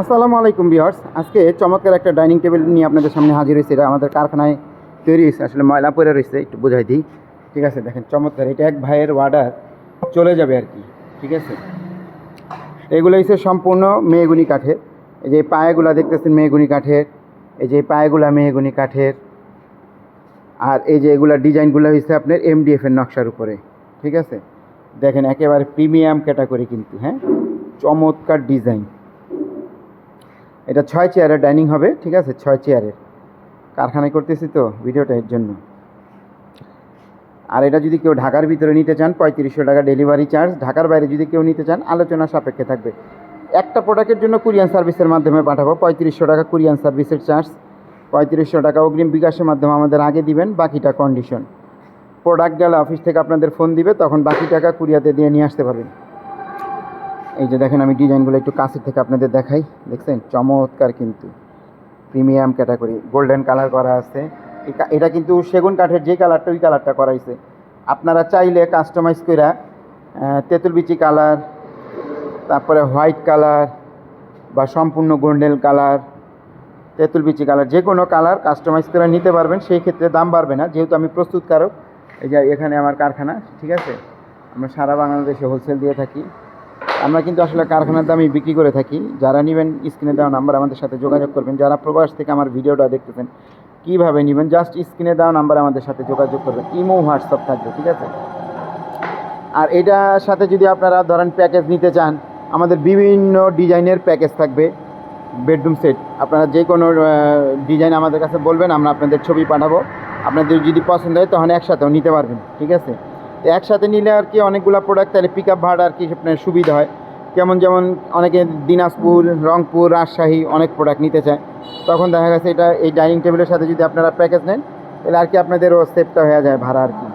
আসসালামু আলাইকুম বিহার্স আজকে চমৎকার একটা ডাইনিং টেবিল নিয়ে আপনাদের সামনে হাজির হয়েছে। এটা আমাদের কারখানায় তৈরি হয়েছে। আসলে ময়লা পরে রয়েছে, একটু বোঝাই দিই। ঠিক আছে, দেখেন চমৎকার। এটা এক ভাইয়ের অর্ডার চলে যাবে আর কি। ঠিক আছে? এগুলো হচ্ছে সম্পূর্ণ মেহগুনি কাঠের। এই যে পায়েগুলা দেখতেছেন, মেহগুনি কাঠের। এই যে পায়েগুলা মেহগুনি কাঠের। আর এই যে এগুলা ডিজাইনগুলো হয়েছে আপনার এমডিএফ এর নকশার উপরে। ঠিক আছে? দেখেন, একেবারে প্রিমিয়াম ক্যাটাগরি কিন্তু হ্যাঁ? চমৎকার ডিজাইন। এটা ছয় চেয়ারের ডাইনিং হবে, ঠিক আছে? ছয় চেয়ারের। কারখানায় করতেছি তো ভিডিওটা এর জন্য। আর এটা যদি কেউ ঢাকার ভিতরে নিতে চান, পঁয়ত্রিশশো টাকা ডেলিভারি চার্জ। ঢাকার বাইরে যদি কেউ নিতে চান, আলোচনা সাপেক্ষে থাকবে। একটা প্রোডাক্টের জন্য কুরিয়ান সার্ভিসের মাধ্যমে পাঠাবো। পঁয়ত্রিশশো টাকা কুরিয়ান সার্ভিসের চার্জ। পঁয়ত্রিশশো টাকা অগ্রিম বিকাশের মাধ্যমে আমাদের আগে দিবেন, বাকিটা কন্ডিশন প্রোডাক্ট গেলে অফিস থেকে আপনাদের ফোন দিবে, তখন বাকি টাকা কুরিয়াতে দিয়ে নিয়ে আসতে পারবেন। এই যে দেখেন আমি ডিজাইনগুলো একটু কাছের থেকে আপনাদের দেখাই। দেখছেন? চমৎকার কিন্তু। Premium category. গোল্ডেন কালার করা আছে। এটা কিন্তু সেগুন কাঠের যে কালারটা, ওই কালারটা করাইছে আপনারা চাইলে কাস্টমাইজ করে তেঁতুল বিচি কালার, তারপরে হোয়াইট কালার বা সম্পূর্ণ গোল্ডেন কালার, তেঁতুল বিচি কালার যে কোনো কালার কাস্টমাইজ করে নিতে পারবেন। সেই ক্ষেত্রে দাম বাড়বে না। যেহেতু আমি প্রস্তুতকারক, এই যে এখানে আমার কারখানা, ঠিক আছে? আমরা সারা বাংলাদেশে হোলসেল দিয়ে থাকি। আমরা কিন্তু আসলে কারখানার দামই বিক্রি করে থাকি। যারা নেবেন স্ক্রিনে দেওয়া নাম্বার আমাদের সাথে যোগাযোগ করবেন। যারা প্রবাস থেকে আমার ভিডিওটা দেখতেছেন, কীভাবে নেবেন? জাস্ট স্ক্রিনে দেওয়া নাম্বার আমাদের সাথে যোগাযোগ করবেন। ইমো হোয়াটসঅ্যাপ থাকবে, ঠিক আছে? আর এটার সাথে যদি আপনারা ধরেন প্যাকেজ নিতে চান, আমাদের বিভিন্ন ডিজাইনের প্যাকেজ থাকবে বেডরুম সেট আপনারা যে কোনো ডিজাইন আমাদের কাছে বলবেন, আমরা আপনাদের ছবি পাঠাবো। আপনাদের যদি পছন্দ হয়, তখন একসাথেও নিতে পারবেন, ঠিক আছে? একসাথে নিলে আর কি অনেকগুলো প্রোডাক্ট তাহলে পিক আপ ভাড়া আর কি আপনার সুবিধা হয়। কেমন যেমন অনেকে দিনাজপুর, রংপুর, রাজশাহী অনেক প্রোডাক্ট নিতে চায়। তখন দেখা গেছে এটা এই ডাইনিং টেবিলের সাথে যদি আপনারা প্যাকেজ নেন, তাহলে আর কি আপনাদেরও সেফটা হয়ে যায় ভাড়া আর কি।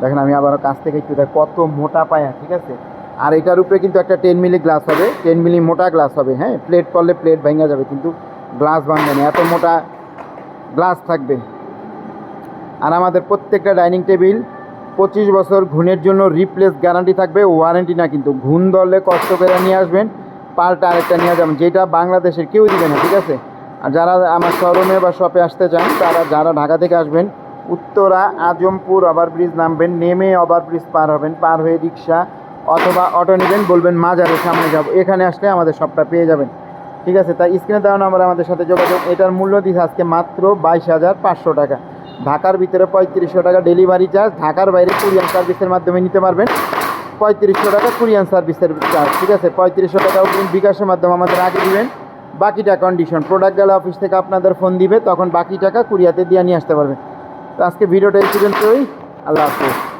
দেখেন আমি আবারও কাছ থেকে একটু দেখ, কত মোটা পায়া, ঠিক আছে? আর এটার উপরে কিন্তু একটা টেন মিলি গ্লাস হবে টেন মিলি মোটা গ্লাস হবে হ্যাঁ? প্লেট পড়লে প্লেট ভেঙে যাবে, কিন্তু গ্লাস ভাঙবে না, এত মোটা গ্লাস থাকবে। আর আমাদের প্রত্যেকটা ডাইনিং টেবিল পঁচিশ বছর ঘুণের জন্য রিপ্লেস গ্যারান্টি থাকবে ওয়ারেন্টি না কিন্তু, ঘুণ ধরলে কষ্ট করে নিয়ে আসবেন, পাল্টা আরেকটা নিয়ে যাবেন, যেটা বাংলাদেশের কেউ দিবে না, ঠিক আছে? আর যারা আমার শোরুমে বা শপে আসতে চান, তারা যারা ঢাকা থেকে আসবেন, উত্তরা, আজমপুর ওভারব্রিজ নামবেন, নেমে ওভারব্রিজ পার হবেন, পার হয়ে রিক্সা অথবা অটো নেবেন, বলবেন মাজারের সামনে যাব, এখানে আসলে আমাদের সবটা পেয়ে যাবেন, ঠিক আছে? তাই স্ক্রিনে দেওয়া নাম্বার আমাদের সাথে যোগাযোগ, এটার মূল্য দিচ্ছে আজকে মাত্র বাইশ হাজার পাঁচশো টাকা। ঢাকার ভিতরে পঁয়ত্রিশশো টাকা ডেলিভারি চার্জ ঢাকার বাইরে কুরিয়ান সার্ভিসের মাধ্যমে নিতে পারবেন। পঁয়ত্রিশশো টাকা কুরিয়ান সার্ভিসের চার্জ ঠিক আছে? পঁয়ত্রিশশো টাকা অগ্রিম বিকাশের মাধ্যমে আমাদের আগে দিবেন। বাকিটা কন্ডিশন প্রোডাক্ট গেলে অফিস থেকে আপনাদের ফোন দিবে, তখন বাকি টাকা কুরিয়াতে দিয়ে নিয়ে আসতে পারবেন। তো আজকে ভিডিওটা এই পর্যন্তই। আল্লাহ হাফিজ।